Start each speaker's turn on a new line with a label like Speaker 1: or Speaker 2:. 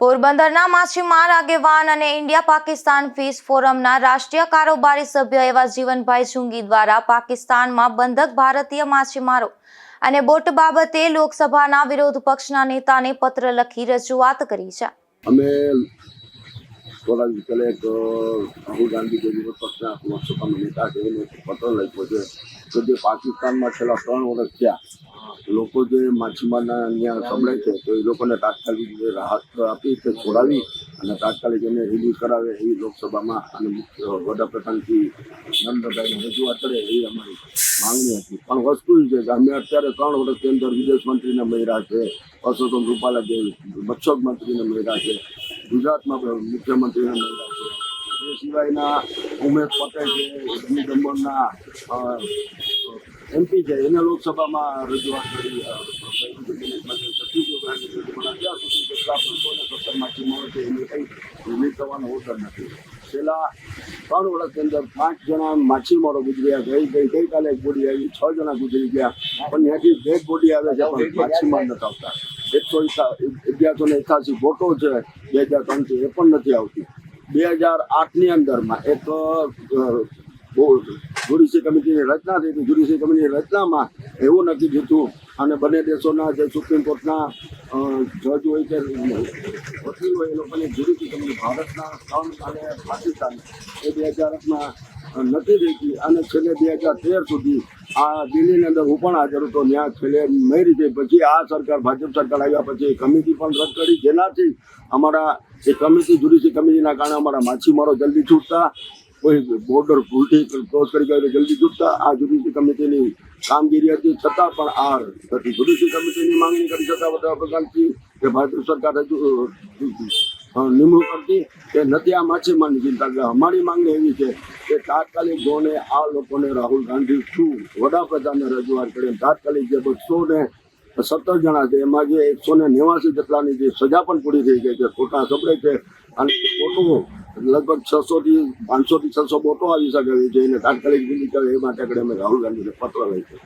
Speaker 1: પોરબંદરના માછીમાર આગેવાન અને ઇન્ડિયા પાકિસ્તાન ફિશ ફોરમના રાષ્ટ્રીય કારોબારી સભ્ય એવા જીવનભાઈ જુંગી દ્વારા પાકિસ્તાનમાં બંધક ભારતીય માછીમારો અને બોટ બાબતે લોકસભાના વિરોધ પક્ષના નેતાને પત્ર લખી રજૂઆત કરી છે.
Speaker 2: અમે થોડા દિવસ એક રાહુલ ગાંધી જે પક્ષના લોકસભાના નેતા છે પત્ર લખ્યો છે કે જે પાકિસ્તાનમાં છેલ્લા ત્રણ વર્ષ થયા લોકો જે માછીમારના અહીંયા સંભળાય છે, તો એ લોકોને તાત્કાલિક રાહત આપી તે છોડાવી અને તાત્કાલિક એને રિલીઝ કરાવે એવી લોકસભામાં અને મુખ્ય વડાપ્રધાનથી નરેન્દ્રભાઈને રજૂઆત કરે એવી અમારી માંગણી હતી. પણ વસ્તુ એ છે કે અમે અત્યારે ત્રણ વર્ષની અંદર વિદેશ મંત્રીને મળ્યા છે, પરસોત્તમ રૂપાલા જે મત્સ્યોગ મંત્રીને મળ્યા છે, ગુજરાતમાં મુખ્યમંત્રીને મળ્યા છે. એ સિવાયના ઉમેશ પટેલ છે જમ્મુ દમણના એમપી છે એને લોકસભામાં રજૂઆત કરી છે એને કંઈ રિલીઝ થવાનો ઓર્ડર નથી. છેલ્લા ત્રણ વર્ષની અંદર પાંચ જણા માછીમારો ગુજર્યા ગઈ ગઈ ગઈકાલે બોડી આવી છ જણા ગુજરી ગયા પણ ત્યાંથી ડેડ બોડી આવે છે પણ નથી આવતા. એકસો અગિયારસો ને એકાસી ફોટો છે બે હજાર ત્રણથી એ પણ નથી આવતી. બે હજાર આઠની અંદરમાં એક અ, જ્યુડિશિયલ કમિટીની રચના થઈ હતી. જ્યુડિશિયલ કમિટીની રચનામાં એવું નક્કી થયું અને બંને દેશોના જે સુપ્રીમ કોર્ટના જજ હોય કે વકીલ હોય એ લોકોની જ્યુડિશિયલ કમિટી ભારતના ત્રણ અને પાકિસ્તાન એ બે હજાર આઠમાં નથી થઈ અને છેલ્લે બે હજાર તેર સુધી આ દિલ્હીની અંદર હું પણ હાજર હતો ત્યાં છેલ્લે મરી રીતે પછી આ સરકાર, ભાજપ સરકાર આવ્યા પછી કમિટી પણ રદ કરી. જેનાથી અમારા એ કમિટી જ્યુડિશિયલ કમિટીના કારણે અમારા માછીમારો જલ્દી છૂટતા કોઈ બોર્ડર ભૂલથી ક્રોસ કરી ગયો જલ્દી છૂટતા. આ જ્યુડિશિયલ કમિટીની કામગીરી હતી. છતાં પણ આ નથી જ્યુડિશિયલ કમિટીની માંગણી કરી છતાં વડાપ્રધાનથી કે ભારત સરકાર હજુ નિમણૂક કરતી કે નથી. આ માછીમારની ચિંતા એટલે અમારી માંગણી એવી છે કે તાત્કાલિક ગોને આ લોકોને રાહુલ ગાંધી શું વડાપ્રધાનને રજૂઆત કરે. તાત્કાલિક જે બસો ને સત્તર જણા છે, એમાં જે એકસો ને નેવાસી જેટલાની જે સજા પણ પૂરી થઈ ગઈ છે, ખોટા સપડે છે. અને બોટો લગભગ છસો થી પાંચસો થી છસો બોટો આવી શકે છે. એને તાત્કાલિક દિલ્હી કરે એ માટે આપણે અમે રાહુલ ગાંધીને પત્ર લખ્યો.